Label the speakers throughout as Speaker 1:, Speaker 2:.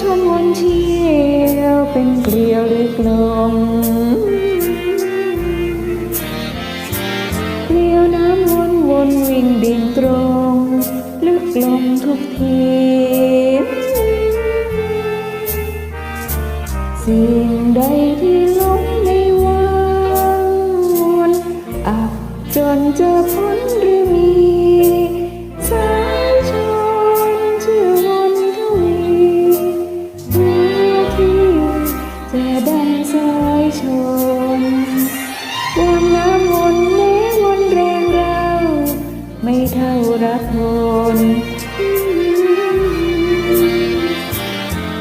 Speaker 1: ชวนวนเที่ยวเป็นเกลียวหรือกลมเกลียวน้ำวนวนวิ่งดิ่งตรง ลึกลงทุกทีสิ่งใดที่ รักวน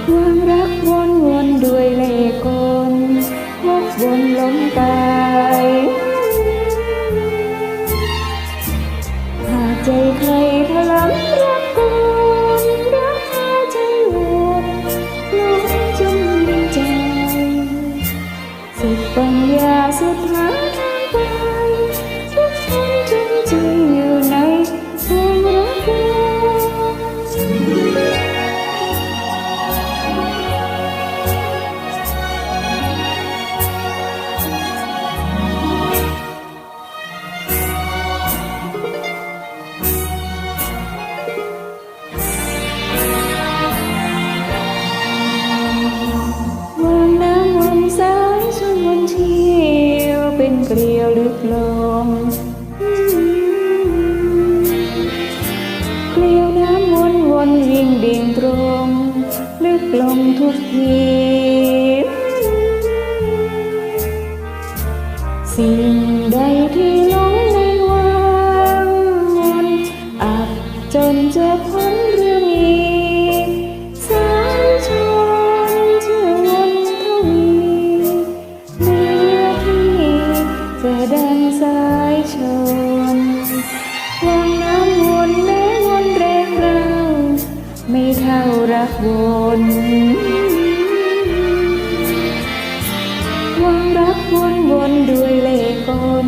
Speaker 1: ความรักวนวนด้วยเล่กลวกวนล้มตายหากใจใครถลำรักกลรักเธอใจวนหลงจมใจ สุดปัญญาสุดหา เกลียวลึกลงเกลียวน้ำวนวนวิ่งดิ่งตรง ลึกลงทุกทีสิ่ง รักวนวามรักวนวนด้วยเล่ห์กล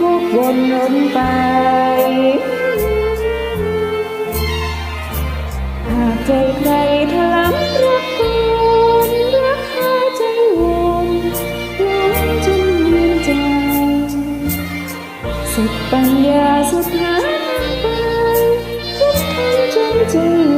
Speaker 1: วกวนล้นไป หากใจใครถลำรักกลรักหาใจวนหลงจนลืมใจ สุดปัญญาสุดหาไปทุกท่านจงใจอ